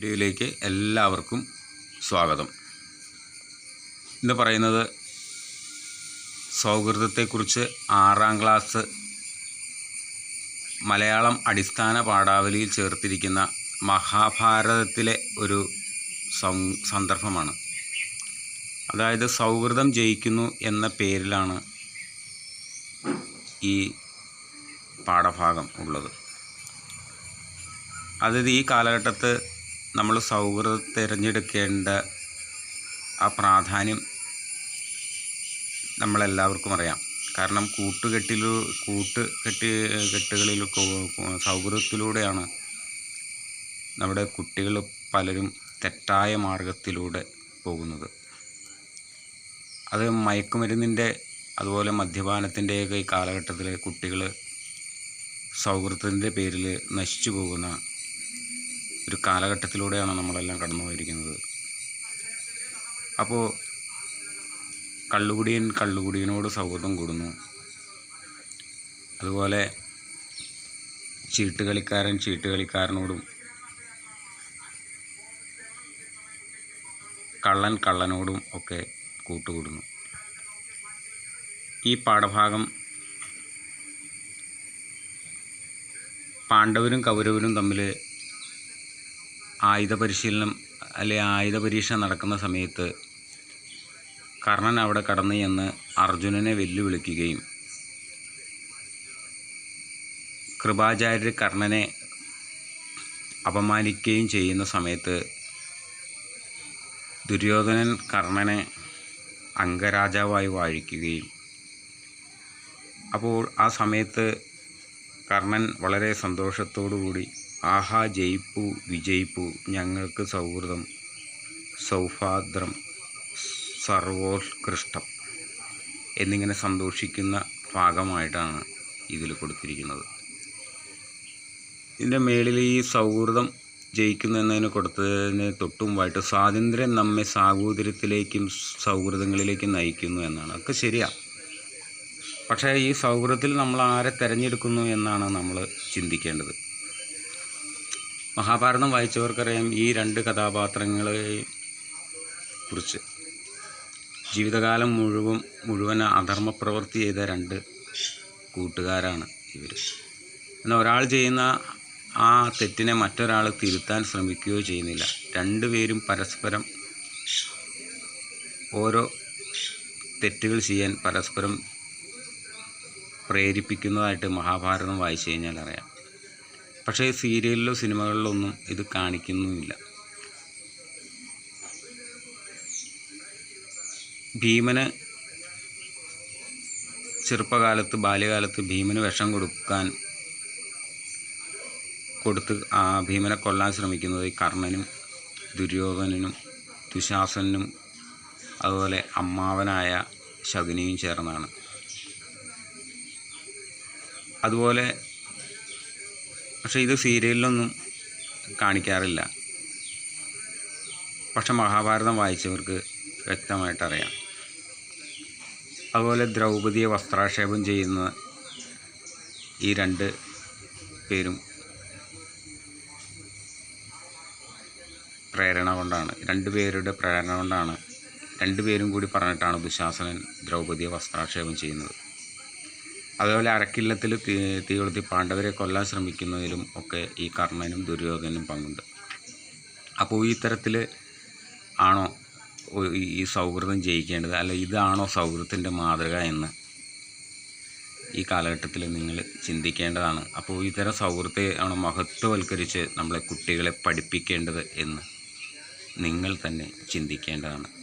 വീഡിയോയിലേക്ക് എല്ലാവർക്കും സ്വാഗതം. ഇന്ന് പറയുന്നത് സൗഹൃദത്തെക്കുറിച്ച് ആറാം ക്ലാസ് മലയാളം അടിസ്ഥാന പാഠാവലിയിൽ ചേർത്തിരിക്കുന്ന മഹാഭാരതത്തിലെ ഒരു സന്ദർഭമാണ്. അതായത് സൗഹൃദം ജയിക്കുന്നു എന്ന പേരിലാണ് ഈ പാഠഭാഗം ഉള്ളത്. അതായത് ഈ കാലഘട്ടത്ത് നമ്മൾ സൗഹൃദം തിരഞ്ഞെടുക്കേണ്ട ആ പ്രാധാന്യം നമ്മളെല്ലാവർക്കും അറിയാം. കാരണം കൂട്ടുകെട്ടിൽ കൂട്ട് കെട്ടി കെട്ടുകളിൽ സൗഹൃദത്തിലൂടെയാണ് നമ്മുടെ കുട്ടികൾ പലരും തെറ്റായ മാർഗത്തിലൂടെ പോകുന്നത്. അത് മയക്കുമരുന്നിന്റെ അതുപോലെ മദ്യപാനത്തിന്റെയൊക്കെ ഈ കാലഘട്ടത്തിൽ കുട്ടികൾ സൗഹൃദത്തിന്റെ പേരിൽ നശിച്ചു പോകുന്ന ഒരു കാലഘട്ടത്തിലൂടെയാണ് നമ്മളെല്ലാം കടന്നു പോയിരിക്കുന്നത്. അപ്പോൾ കള്ളുകുടിയൻ കള്ളുകുടിയനോട് സൗഹൃദം കൂടുന്നു. അതുപോലെ ചീട്ടുകളിക്കാരൻ ചീട്ടുകളിക്കാരനോടും കള്ളൻ കള്ളനോടും ഒക്കെ കൂട്ടുകൂടുന്നു. ഈ പാഠഭാഗം പാണ്ഡവരും കൗരവരും തമ്മിൽ ആയുധ പരിശീലനം അല്ലെ ആയുധ പരീക്ഷ നടക്കുന്ന സമയത്ത് കർണൻ അവിടെ കടന്നു ചെന്ന് അർജുനനെ വെല്ലുവിളിക്കുകയും കൃപാചാര്യർ കർണനെ അപമാനിക്കുകയും ചെയ്യുന്ന സമയത്ത് ദുര്യോധനൻ കർണനെ അംഗരാജാവായി വാഴിക്കുകയും. അപ്പോൾ ആ സമയത്ത് കർണൻ വളരെ സന്തോഷത്തോടുകൂടി ആഹാ ജയിപ്പു വിജയിപ്പു ഞങ്ങൾക്ക് സൗഹൃദം സൗഹാർദ്രം സർവോത്കൃഷ്ടം എന്നിങ്ങനെ സന്തോഷിക്കുന്ന ഭാഗമായിട്ടാണ് ഇതിൽ കൊടുത്തിരിക്കുന്നത്. ഇതിന്റെ മേളിൽ ഈ സൗഹൃദം ജയിക്കുന്നു എന്നതിന് കൊടുത്തതിന് തൊട്ടുമുമ്പായിട്ട് സ്വാതന്ത്ര്യം നമ്മെ സാഹോദര്യത്തിലേക്കും സൗഹൃദങ്ങളിലേക്കും നയിക്കുന്നു എന്നാണ്. അതൊക്കെ ശരിയാണ് പക്ഷേ ഈ സൗഹൃദത്തിൽ നമ്മൾ ആരെ തിരഞ്ഞെടുക്കുന്നു എന്നാണ് നമ്മൾ ചിന്തിക്കേണ്ടത്. മഹാഭാരതം വായിച്ചവർക്കറിയാം ഈ രണ്ട് കഥാപാത്രങ്ങളെ കുറിച്ച് ജീവിതകാലം മുഴുവൻ മുഴുവൻ അധർമ്മ പ്രവൃത്തി ചെയ്ത രണ്ട് കൂട്ടുകാരാണ് ഇവർ എന്നാൽ ഒരാൾ ചെയ്യുന്ന ആ തെറ്റിനെ മറ്റൊരാൾ തിരുത്താൻ ശ്രമിക്കുകയോ ചെയ്യുന്നില്ല. രണ്ടുപേരും പരസ്പരം ഓരോ തെറ്റുകൾ ചെയ്യാൻ പരസ്പരം പ്രേരിപ്പിക്കുന്നതായിട്ട് മഹാഭാരതം വായിച്ചു കഴിഞ്ഞാൽ അറിയാം. പക്ഷേ സീരിയലിലോ സിനിമകളിലോ ഒന്നും ഇത് കാണിക്കുന്നുമില്ല. ഭീമന് ചെറുപ്പകാലത്ത് ബാല്യകാലത്ത് ഭീമന് വിഷം കൊടുക്കാൻ കൊടുത്ത് ആ ഭീമനെ കൊല്ലാൻ ശ്രമിക്കുന്നത് ഈ കർണനും ദുര്യോധനനും ദുശാസനും അതുപോലെ അമ്മാവനായ ശകുനിയും ചേർന്നാണ്. അതുപോലെ പക്ഷേ ഇത് സീരിയലിലൊന്നും കാണിക്കാറില്ല. പക്ഷെ മഹാഭാരതം വായിച്ചവർക്ക് വ്യക്തമായിട്ടറിയാം. അതുപോലെ ദ്രൗപതിയെ വസ്ത്രാക്ഷേപം ചെയ്യുന്ന ഈ രണ്ട് പേരും പ്രേരണ കൊണ്ടാണ്. രണ്ടുപേരുടെ പ്രേരണ കൊണ്ടാണ്. രണ്ടുപേരും കൂടി പറഞ്ഞിട്ടാണ് ദുശാസനൻ ദ്രൗപതിയെ വസ്ത്രാക്ഷേപം ചെയ്യുന്നത്. അതുപോലെ അരക്കില്ലത്തിൽ തീ തീ കൊളുത്തി പാണ്ഡവരെ കൊല്ലാൻ ശ്രമിക്കുന്നതിലും ഒക്കെ ഈ കർണനും ദുര്യോധനും പങ്കുണ്ട്. അപ്പോൾ ഈ തരത്തിൽ ആണോ ഈ- സൗഹൃദം ജയിക്കേണ്ടത്? അല്ല ഇതാണോ സൗഹൃദത്തിന്റെ മാതൃക എന്ന് ഈ കാലഘട്ടത്തിൽ നിങ്ങൾ ചിന്തിക്കേണ്ടതാണ്. അപ്പോൾ ഇത്തരം സൗഹൃദത്തെ ആണ് മഹത്വവൽക്കരിച്ച് നമ്മളെ കുട്ടികളെ പഠിപ്പിക്കേണ്ടത് എന്ന് നിങ്ങൾ തന്നെ ചിന്തിക്കേണ്ടതാണ്.